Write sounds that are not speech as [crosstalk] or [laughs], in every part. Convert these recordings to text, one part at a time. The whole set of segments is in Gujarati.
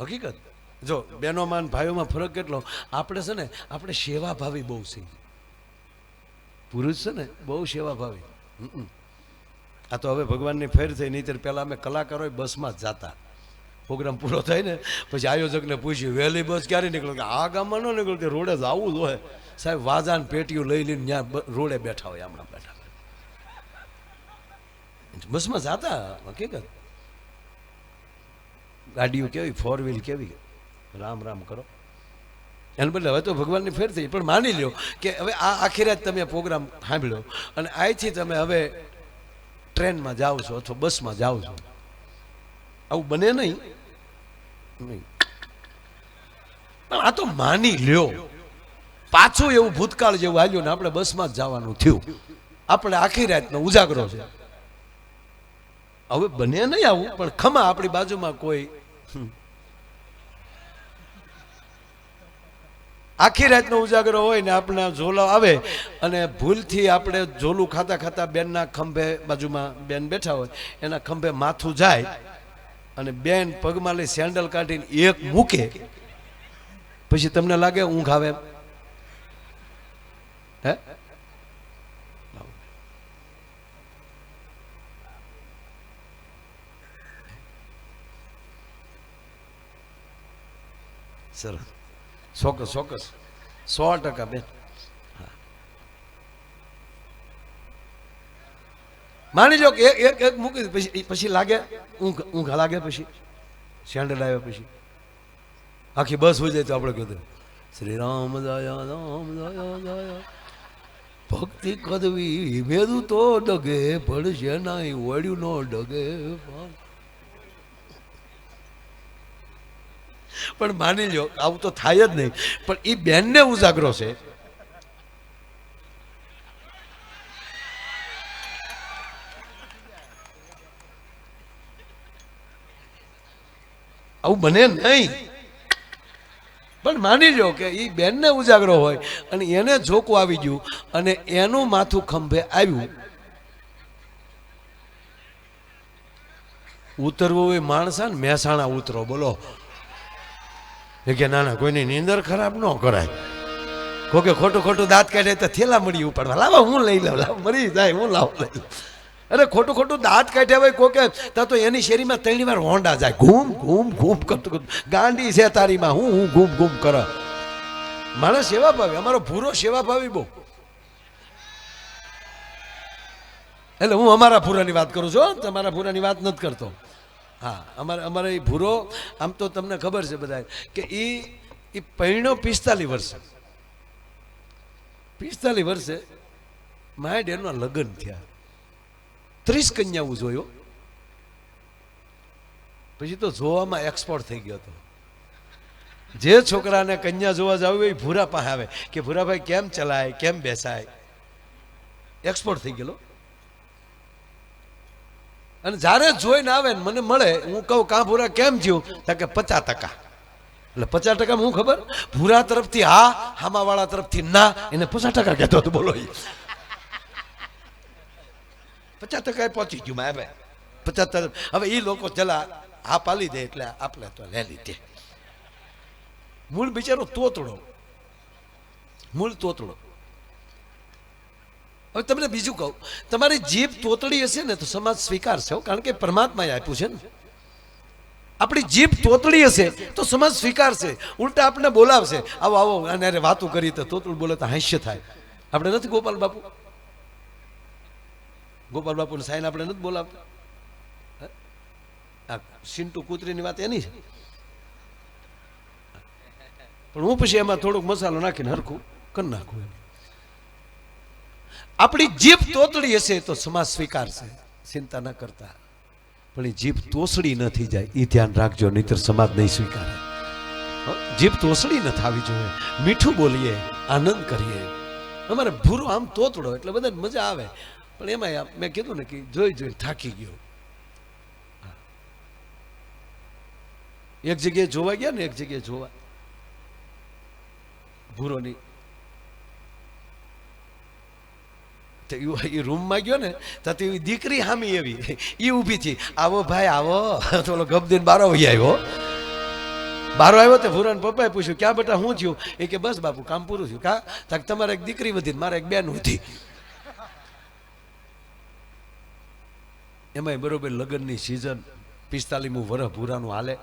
હકીકત જો બહેનોમાં માન ભાઈઓમાં ફરક કેટલો? આપણે છે ને, આપણે સેવાભાવી બહુ છીએ. પુરુષ છે ને, બહુ સેવાભાવી. આ તો હવે ભગવાનની ફેર થઈ નહીં પહેલાં અમે કલાકારો બસમાં જ જતા. પ્રોગ્રામ પૂરો થાય ને, પછી આયોજકને પૂછ્યું, વહેલી બસ ક્યારે નીકળો? કે આ ગામમાં ન નીકળો કે રોડે જ આવવું હોય. સાહેબ, વાજાન પેટીઓ લઈ લઈને ત્યાં રોડે બેઠા હોય, હમણાં બેઠા. બસમાં જતા, હકીકત. ગાડીઓ કેવી ફોર વ્હીલ કેવી? રામ રામ કરો. એને બદલે હવે તો ભગવાનની ફેર થઈ, પણ માની લ્યો કે હવે આ આખી રાત તમે પ્રોગ્રામ સાંભળ્યો અને અહીંથી તમે હવે ટ્રેનમાં જાઓ છો અથવા બસમાં જાઓ છો. આવું બને નહીં. નહીં. પણ આ તો માની લ્યો. પાછું એવું ભૂતકાળ જેવું હાલ્યું ને આપણે બસમાં જ જવાનું થયું. આપણે આખી રાતનો ઉજાગરો છે. હવે બને નહીં આવું, પણ ખમા આપણી બાજુમાં કોઈ. આખી રાતનો ઉજાગરો હોય ને આપણે ઝોલો આવે અને ભૂલથી આપણે ઝોલું ખાતા ખાતા બેનના ખંભે બાજુમાં બેન બેઠા હોય, એના ખંભે માથું જાય અને બેન પગમાં લઈ સેન્ડલ કાઢીને એક મૂકે, પછી તમને લાગે ઊંઘ આવે હે? સરસ ચોક્કસ ચોક્કસ સો ટકા બેન. માની લો કે એક એક મૂકી પછી પછી લાગે, ઊંઘ ઊંઘ લાગે પછી. સેન્ડલ આવ્યા પછી. આખી બસ હોય જાય તો આપણે કીધું શ્રી રામ દયા રામ દયા દયા. ભક્તિ કદવી મેદું તો ડગે પડશે નહીં, વળ્યું નો ડગે. પણ પણ માની લ્યો, આવું તો થાય જ નહીં. પણ એ બેનને ઉજાગરો છે. આવું બને નહીં. પણ માની લો કે એ બેનને ઉજાગરો હોય અને એને જોકું આવી ગયું અને એનું માથું ખંભે આવ્યું. ઉતરવું હોય માણસા ને મહેસાણા ઉતરો, બોલો. એ કે, ના ના, કોઈની નીંદર ખરાબ ન કરાય. કોકે ખોટું ખોટું દાંત કાઢે તો થેલા મળી ઉપાડવા. લાવો, હું લઈ લઉં, લાવ, મરી જાય, હું લાવ, લઈ અરે, ખોટું ખોટું દાંત કાઢ્યા હોય કોકે, તા તો એની શેરીમાં ત્રણ વાર હોંડા જાય. ઘૂમ ઘૂમ ઘૂમ કરતું કરતું. ગાંડી છે તારીમાં, હું હું ઘૂમ ઘૂમ કર. માણસ સેવા ભાવે, અમારો ભૂરો સેવા ભાવી બહુ. એટલે હું અમારા ભૂરાની વાત કરું છું તમારા ભૂરાની વાત નથી કરતો. હા, અમારે અમારે એ ભૂરો, આમ તો તમને ખબર છે બધા કે એ એ પૈણો પિસ્તાલીસ વર્ષે. પિસ્તાલીસ વર્ષે માય ડેરના લગ્ન થયા. ત્રીસ કન્યાઓ જોયો. પછી તો જોવામાં એક્સપોર્ટ થઈ ગયો હતો. જે છોકરાને કન્યા જોવા જવું એ ભૂરા પાસે આવે, કે ભૂરાભાઈ કેમ ચલાય, કેમ બેસાય? એક્સપોર્ટ થઈ ગયેલો. અને જ્યારે જોઈને આવે ને મને મળે, હું કહું, કાં ભૂરા કેમ થયું તો કે, પચાસ ટકા. એટલે પચાસ ટકા હું ખબર? ભૂરા તરફથી હા, હામાવાળા તરફથી ના, એને પચાસ ટકા કહેતો હતો, બોલો. પચાસ ટકા પહોંચી ગયું મા પચાસ તરફ હવે એ લોકો ચલા હા પાલી દે એટલે આપણે તો લે લીધે. મૂળ બિચારો તોતડો મૂળ તોતડો હવે તમને બીજું કહું તમારી જીભ તોતડી હશે ને તો સમાજ સ્વીકારશે હો, કારણ કે પરમાત્માએ આપ્યું છે ને. આપણી જીભ તોતડી હશે તો સમાજ સ્વીકારશે ઉલટા આપણે બોલાવશે આવો આવો અને અરે વાતો કરી તો તોતડું બોલે તો હાસ્ય થાય. આપણે નથી ગોપાલ બાપુ. ગોપાલ બાપુને સાઈન આપણે નથી બોલાવતા. હે? આ સિન્ટુ કૂતરીની વાત એની છે. પણ હું પછી એમાં થોડોક મસાલો નાખીને હરખું કરી નાખું એમ. આપણી જીભ તોતડી હશે તો સમાજ સ્વીકારશે. ચિંતા ન કરતા. પણ એ જીભ તોસડી ન થઈ જાય એ ધ્યાન રાખજો, નહીતર સમાજ નહીં સ્વીકારે. જીભ તોસડી ન થવી જોઈએ. મીઠું બોલીએ, આનંદ કરીએ. અમારે ભૂરો આમ તોતડો, એટલે બધાને મજા આવે. પણ એમાં મેં કીધું ને કે જોઈ જોઈ થાકી ગયો. એક જગ્યાએ જોવા ગયા ને, એક જગ્યાએ જોવા. ભૂરોની તો ઈ રૂમમાં ગયો ને, તો એવી દીકરી હામી એવી. એ ઊભી છે. આવો ભાઈ, આવો. [laughs] તો ઓલો ગબદીન બારો વહી આવ્યો. બારો આવ્યો તો ભુરાન પપ્પાએ પૂછ્યું, ક્યાં બેટા શું થયું? એ કે, બસ બાપુ કામ પૂરું થયું. કા? તાક તમારે એક દીકરી વધી મારે એક બેન વધી. એમાંય બરોબર લગ્નની સિઝન પિસ્તાલીમું વરહ ભૂરાનું હાલે.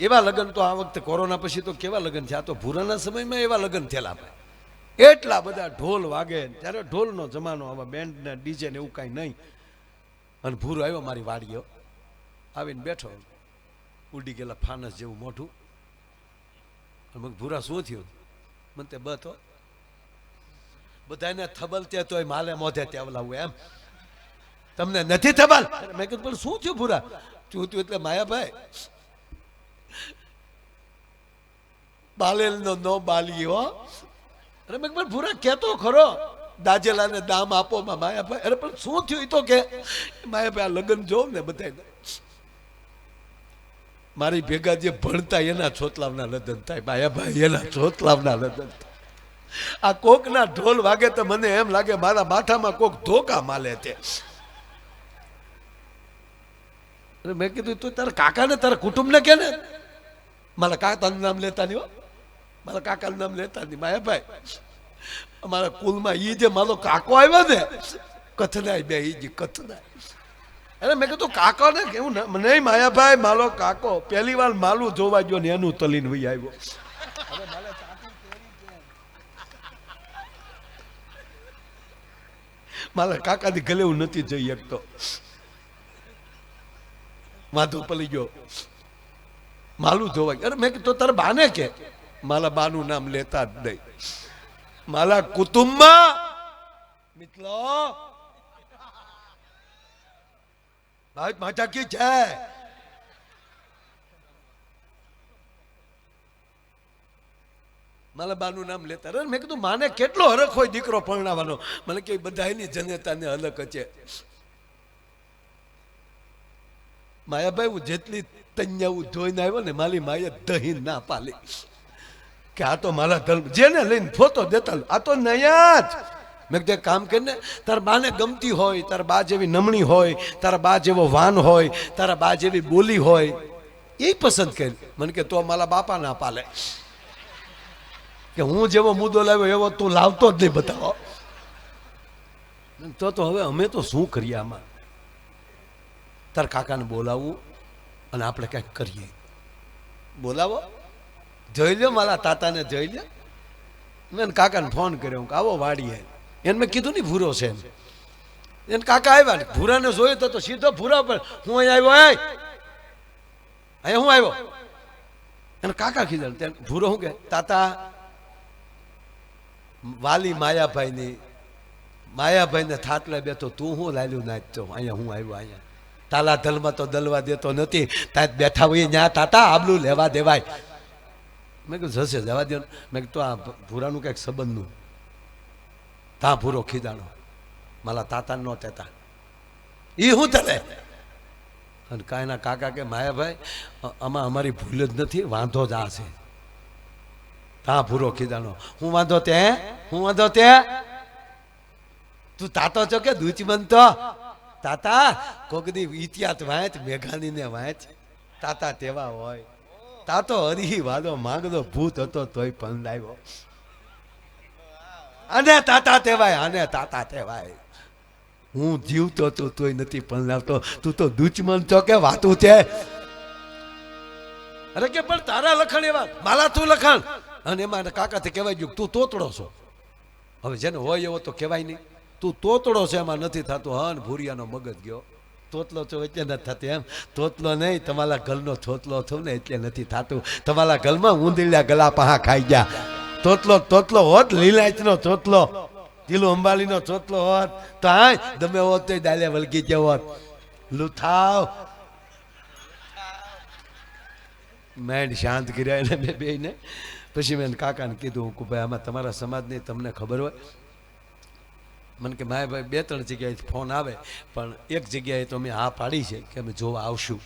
એવા લગ્ન તો આ વખતે કોરોના પછી તો કેવા લગ્ન થયા? તો ભૂરાના સમયમાં એવા લગ્ન થયેલા આપણે. એટલા બધા ઢોલ વાગે ત્યારે ઢોલનો જમાનો આવા બેન્ડ ને ડીજે ને એવું કાંઈ નહીં. અને ભૂરો આવ્યો મારી વાડીઓ આવીને બેઠો. ઉડી ગયેલા ફાનસ જેવું મોઢું. અને મેં ભૂરા, શું થયું? મને તે બતો બધાને થબલ તે તોય માલે મોઢે ત્યાં લાવું એમ. તમને નથી થબલ? મેં કીધું, પણ શું થયું ભૂરા? શું થયું એટલે માયાભાઈ? બાલેલ નો નો બાલી હો. અરે મેં પણ ભૂરા, કહેતો ખરો. દાજેલાને દામ આપો, માં માયાભાઈ. અરે પણ શું થયું તો કે? માયાભાઈ, આ લગ્ન જોઉં ને બધાય. મારી ભેગા જે ભણતા એના છોતલાવના લગ્ન થાય. માયાભાઈ, એના છોતલાવના લગ્ન થાય. આ કોકના ઢોલ વાગે તો મને એમ લાગે મારા માથામાં કોક ધોકા માલે તે મેં કીધું, તું તારા કાકાને, તારા કુટુંબને કે ને? મારા કાકાનું નામ લેતા નહીં મારા કાકાનું નામ લેતા નહીં માયાભાઈ. અમારા કુલમાં એ જે મારો કાકો આવ્યો ને કથનાય બે એ જે કથનાય. એટલે મેં કીધું કાકો ને કેવું નહીં માયાભાઈ મારો કાકો પહેલી વાર માલું જોવા ગયો ને એનું તલીન ભાઈ આવ્યો. મારા કાકાની ગલે હું નથી જઈ શકતો. વાંધો પલી ગયો. માલું જોવા ગયો. અરે મેં કીધું તારે બાને કે? મારા બાનું નામ લેતા જ નહીં. મારા કુટુંબમાં મિત્રો, ભાઈ માતા કી છે મારા બાનું નામ લેતા. અરે મેં કીધું, માને કેટલો હરખ હોય દીકરો પરણાવવાનો? મને કે બધાની જનતાને અલગ છે. માયાભાઈ હું જેટલી તૈયા હું જોઈને આવ્યો ને, મારી માએ દહીં ના પાલી. કે આ તો મારા ધર્મ જેને લઈને ફોટો દેતા આ તો નયા જ. મેં કીધું કામ કરીને તારા બાને ગમતી હોય, તારા બા જેવી નમણી હોય, તારા બા જેવો વાન હોય, તારા બા જેવી બોલી હોય, એ પસંદ કરી. મને કે, તો મારા બાપા ના પાલે. કે હું જેવો મુદ્દો લાવ્યો, એવો તું લાવતો જ નહીં બતાવો. તો તો હવે અમે તો શું કરીએ આમાં? તાર કાકાને બોલાવવું અને આપણે કંઈક કરીએ. બોલાવો. જોઈ લ્યો મારા તાતાને જોઈ લ્યો. મેં કાકાને ફોન કર્યો કે આવો વાડીએ. એને મેં કીધું ને ભૂરો છે એને કાકા આવ્યા ને, ભૂરાને જોયો તો સીધો ભૂરા પર હું અહીં આવ્યો અહીંયા હું આવ્યો? એને કાકા કીધું ત્યાં ભૂરો શું કે? તાતા, વાલી માયાભાઈની, માયાભાઈને થાતલે બેઠો, તું હું લાલ્યું નાચતો અહીંયા હું આવ્યો, અહીંયા. તાલા ધલમાં તો દલવા દેતો નથી ત્યાં બેઠા હોય ત્યાં તાતા આબલું લેવા દેવાય. મેં કહ્યું જશે, જવા દો. મેં કીધું આ ભૂરાનું કંઈક સંબંધનું તા ભૂરો ખીદાણો મારા તાતા નો તેતા એ હું તને અને કાંઈના કાકા કે માયાભાઈ આમાં અમારી ભૂલ જ નથી, વાંધો જ આ છે. તા ભૂરો ખીદાણો હું વાંધો તે, હું? વાંધો તે? તું તાતો છો કે દૂચમન બનતો તાતા, કોકની ઇતિહાસ વાંચ મેઘાની ને વાંચ. તાતા તેવા હોય. તાતો હરી વાદો માંગદો ભૂત હતો તોય પંદાયો અને તાતા તેવાય અને તાતા તેવાય હું જીવતો તો તોય નથી પંદાવતો તું તો દુચમન છો કે વાતું છે? અરે કે પણ તારા લખણ એવા માલા તું લખણ. અને એમાં કાકાથી કહેવાય ગયું તું તોતડો છો. હવે જેને હોય એવો તો કહેવાય નહીં. તું તોતડો છે, એમાં નથી થતું. હન ભૂરિયાનો મગજ ગયો. તોતલો છો એટલે નથી થતું એમ. તોતલો નહીં, તમારા ગલનો થોતલો થયું ને એટલે નથી થતું. તમારા ગલમાં ઊંધીલા ગલા પહા ખાઈ ગયા. તોતલો તોતલો હોત લીલાચનો તોતલો ઢીલો અંબાલીનો ચોતલો હોત, તો હા તમે હોત તો દાલે વળગી ગયા હોત. લુથાવ મેં શાંત કર્યા એને બે બેને પછી મેં કાકાને કીધું કે ભાઈ આમાં તમારા સમાજની તમને ખબર હોય. મને કે ભાઈ ભાઈ, બે ત્રણ જગ્યાએ ફોન આવે, પણ એક જગ્યાએ તો અમે હા પાડી છે કે અમે જોવા આવશું.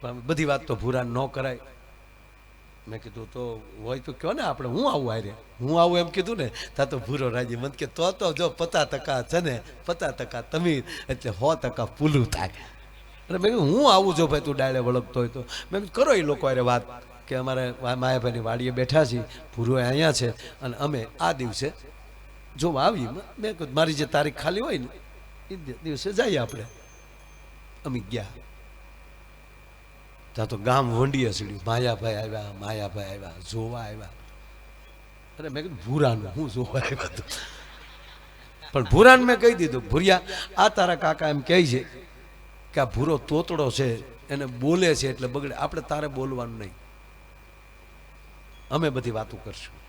પણ બધી વાત તો ભૂરા ન કરાય. મેં કીધું, તો હોય તો કહો ને આપણે, હું આવું આરે હું આવું એમ કીધું ને, તા તો ભૂરો રાજી. મને કે, તો તો જો પચાસ ટકા છે ને, પચાસ ટકા તમે એટલે સો ટકા પૂલું થાય. એટલે મેં કીધું, હું આવું જો ભાઈ, તું ડાળે વળગતો હોય તો. મેં કીધું, કરો એ લોકો અરે વાત, કે અમારે માયાભાઈની વાડીએ બેઠા છીએ ભૂરો અહીંયા છે, અને અમે આ દિવસે જોવા આવી મેં કહ્યું, મારી જે તારીખ ખાલી હોય ને, એ દિવસે જઈએ આપણે. અમે ગયા. ત્યાં તો ગામ વંડીએ સીડ્યું. માયાભાઈ આવ્યા માયાભાઈ આવ્યા, જોવા આવ્યા. અરે મેં કીધું, ભૂરાનું હું જોવા આવ્યા તો પણ ભૂરાને મેં કહી દીધું, ભૂરિયા, આ તારા કાકા એમ કહે છે કે આ ભૂરો તોતડો છે, એને બોલે છે એટલે બગડે. આપણે તારે બોલવાનું નહીં. અમે બધી વાતો કરશું.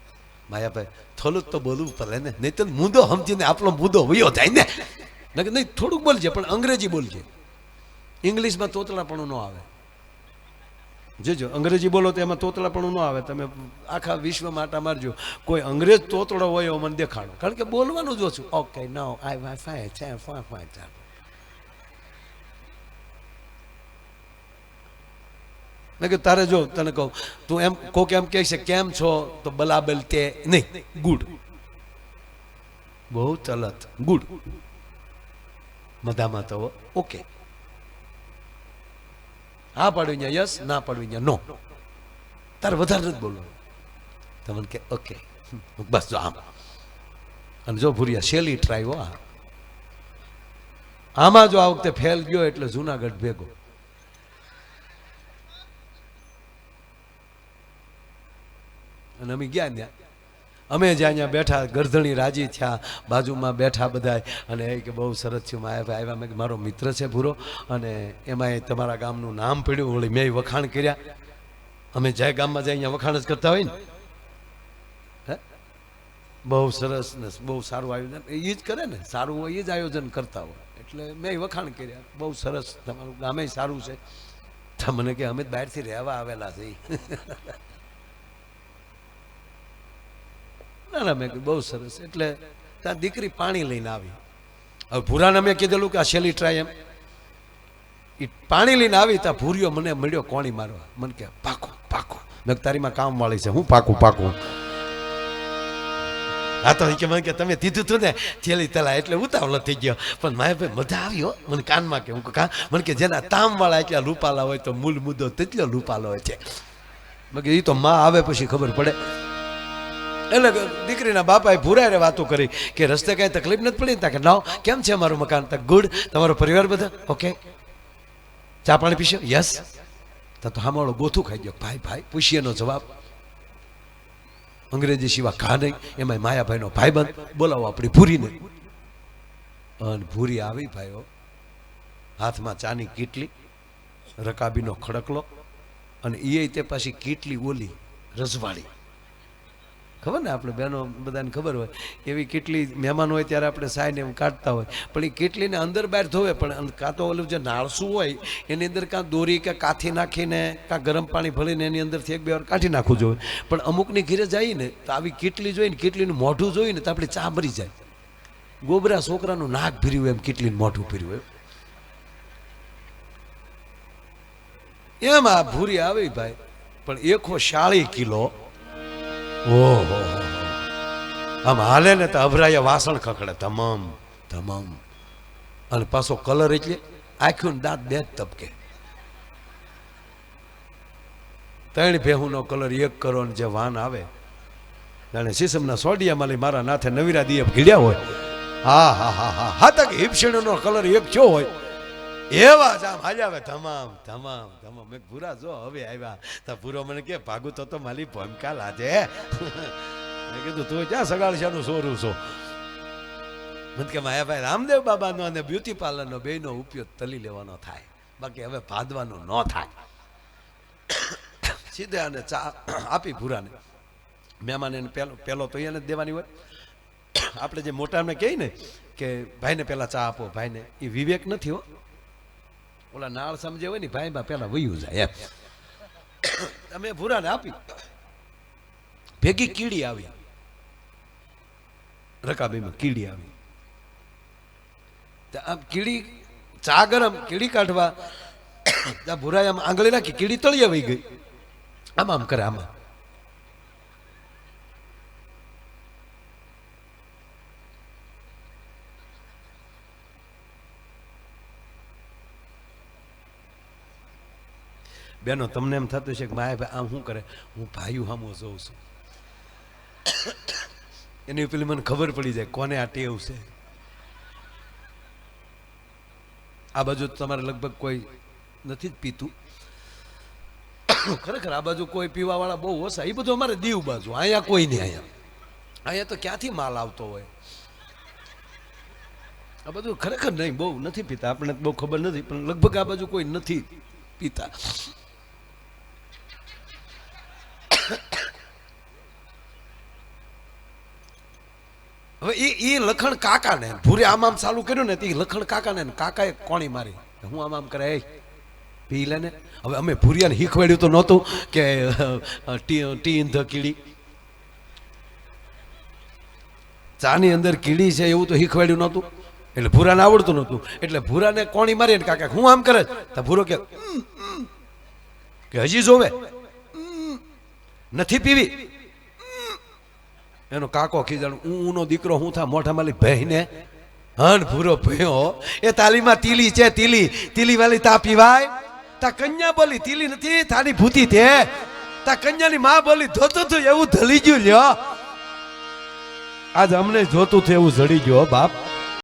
માયાભાઈ થોડુંક તો બોલવું પડે ને નહીં તો મુદ્દો સમજીને આપણો મુદ્દો વયો થાય ને કે નહીં થોડુંક બોલજે પણ અંગ્રેજી બોલજે ઇંગ્લિશમાં તોતળાપણું ન આવે જોજો અંગ્રેજી બોલો તો એમાં તોતળાપણું ન આવે તમે આખા વિશ્વમાં આટા મારજો કોઈ અંગ્રેજ તોતળો હોય એવો મને દેખાડો કારણ કે બોલવાનું જ ઓછું ઓકે નો આઈ વાય ફાય છે ફાઈ ફાય ચાલ મેં કીધું, તારે જો, તને કહું. તું એમ, કોક એમ કહે છે, કેમ છો? તો બલાબલ તે નહીં, ગુડ. બહુ ચલત, ગુડ. મધામાં તો ઓકે. હા પાડવી ત્યાં યસ, ના પાડવી ત્યાં નો. તારે વધારે નથી બોલવું તમને કે, ઓકે. બસ જો આમ. અને જો ભૂરિયા, શેલી ટ્રાય આ. આમાં જો આ વખતે ફેલ ગયો એટલે જુનાગઢ ભેગો. અને અમે ગયા ત્યાં અમે જ્યાં ત્યાં બેઠા, ગરધણી રાજી થયા, બાજુમાં બેઠા બધા અને એ કે બહુ સરસ થયું. માયાભાઈ આવ્યા મેં મારો મિત્ર છે ભૂરો. અને એમાં એ તમારા ગામનું નામ પડ્યું. વળી મેં વખાણ કર્યા. અમે જે ગામમાં જાય અહીંયા વખાણ જ કરતા હોય ને. બહુ સરસ ને બહુ સારું આયોજન. એ જ કરે ને. સારું હોય એ જ આયોજન કરતા હોય. એટલે મેં વખાણ કર્યા. બહુ સરસ. તમારું ગામે સારું છે. મને કે અમે બહારથી રહેવા આવેલા છે [laughs] ના મેં બહુ સરસ. એટલે ત્યાં દીકરી પાણી લઈને આવી. હવે ભૂરાને મેં કીધેલું કે આ શેલી ટ્રાય એમ. એ પાણી લઈને આવી ત્યાં ભૂરિયો મને મળ્યો કોણી મારવા. મને કે પાકો પાકો. મેં કીધું, તારીમાં કામ વાળી છે. હું પાકું પાકું. આ તો કે મને કે તમે દીધું તું ને છેલ્લી તલા એટલે ઉતાવળો થઈ ગયો. પણ મારે ભાઈ મજા આવી હો. મને કાનમાં કે હું કા? મને કે જેના તામ વાળા એટલા રૂપાલા હોય તો મૂળ મુદ્દો તેટલો રૂપાલો હોય છે. મેં એ તો માં આવે પછી ખબર પડે. એટલે કે દીકરીના બાપાએ ભૂરાએ વાતો કરી કે રસ્તે કાંઈ તકલીફ નથી પડી? તા કે ના કેમ છે અમારું મકાન? તક ગુડ. તમારો પરિવાર બધા? ઓકે. ચા પાણી પીશો? યસ. તા તો હામાળો ગોથું ખાઈ ગયો. ભાઈ ભાઈ પૂછીએનો જવાબ. અંગ્રેજી સિવાય ઘા નહીં. એમાં માયાભાઈનો ભાઈબંધ બોલાવો આપણી ભૂરીને. અને ભૂરી આવી ભાઈઓ હાથમાં ચાની કીટલી, રકાબીનો ખડકલો, અને એ તે પાછી કીટલી ઓલી રજવાડી ખબર ને આપણે બહેનો બધાને ખબર હોય, એવી કેટલી મહેમાન હોય ત્યારે આપણે સાઈને એમ કાઢતા હોય. પણ એ કેટલીને અંદર બહાર ધોવે, પણ કાં તો ઓલું જે નાળસું હોય, એની અંદર કાં દોરી કે કાથી નાખીને, કાં ગરમ પાણી ભરીને એની અંદરથી એક બે વાર કાઢી નાખવું જોઈએ. પણ અમુકની ઘીરે જઈને તો આવી કેટલી જોઈને કેટલીનું મોઢું જોઈને તો આપણી ચા મરી જાય. ગોબરા છોકરાનું નાક ભીર્યું એમ કેટલીનું મોઢું ભીર્યું એમ. એમ આ ભૂરી આવી ભાઈ. પણ એકો શાળી કિલો ઓહો આમ હાલે ને તો અભરાયા વાસણ ખખડે તમામ તમામ અને પાછો કલર એટલે આખ્યું દાંત બે જ તબકે. ત્રણ ભેહુનો કલર એક કરો ને જે વાન આવે. જાણે સીસમના સોડિયા માલી મારા નાથે નવીરા દિયપ ઘીડ્યા હોય. હા હા હા હા હા, તક હિપશીણનો કલર એક થયો હોય. એવા જ આમ. હાલ્યા આવે તમામ તમામ તમામ. મેં ભૂરા જો હવે આવ્યા. તો ભૂરો મને કે, ભાગુ તો તો મારી ભમકા લાજે. મેં કીધું, તું ક્યાં સગાડશાનું સોરું છો? મને કે, માયાભાઈ રામદેવ બાબાનો અને બ્યુટી પાર્લરનો બેનો ઉપયોગ તલી લેવાનો થાય. બાકી હવે ભાદવાનો ન થાય. સીધે અને ચા આપી ભૂરાને. મહેમાન એને પેલો પેલો તો એને જ દેવાની હોય. આપણે જે મોટાને કહીએ ને કે, ભાઈને પહેલાં ચા આપો, ભાઈને. એ વિવેક નથી હો. ઓલા નાળ સમજે હોય ને ભાઈમાં પેલા વયું જાય, એમ. તમે ભૂરાને આપી. ભેગી કીડી આવી. રકાબીમાં કીડી આવી. આમ કીડી, ચા ગરમ કીડી કાઢવા ભૂરાએ આમ આંગળી નાખી, કીડી તળિયે વહી ગઈ. આમ આમ કરે આમાં. બેનો, તમને એમ થતું છે કે માય ભાઈ આમ શું કરે? હું ભાઈઓ હામો જોઉં છું. એની પેલી મને ખબર પડી જાય કોને આ ટેવ છે. આ બાજુ તમારે લગભગ કોઈ નથી જ પીતું. ખરેખર આ બાજુ કોઈ પીવા વાળા બહુ ઓછા. એ બધું અમારે દીવ બાજુ. અહીંયા કોઈ નહીં અહીંયા. અહીંયા તો ક્યાંથી માલ આવતો હોય? આ બધું ખરેખર નહીં, બહુ નથી પીતા. આપણે બહુ ખબર નથી, પણ લગભગ આ બાજુ કોઈ નથી પીતા. હવે એ એ લખણ કાકાને. ભૂરે આમ આમ ચાલુ કર્યું ને તે લખણ કાકાને કાકાએ કોણી મારી. હું આમ આમ કરે "એય, પી લે ને. હવે અમે ભૂરિયાને શીખવાડ્યું તો નહોતું કે ટી ટી ધ કીડી. ચાની અંદર કીડી છે એવું તો શીખવાડ્યું નહોતું. એટલે ભૂરાને આવડતું નહોતું. એટલે ભૂરાને કોણી મારી ને કાકા હું આમ કરે તો ભૂરો. કે હજી જોવે. નથી પીવી. એનો કાકો ખીજાણ ઊનો દીકરો હું થા, મોઢા માલી બહેને હન ભૂરો ભયો એ તાલીમાં તીલી છે, તીલી. તીલી વાલી તા પીવાય? તા કન્યા બોલી તીલી નથી, થાની ભૂતી તે. તા કન્યાની માં બોલી, ધોતું તું, એવું ધલી ગયું લ્યો. આજ અમને જોતું થયું એવું જડી ગયો બાપ.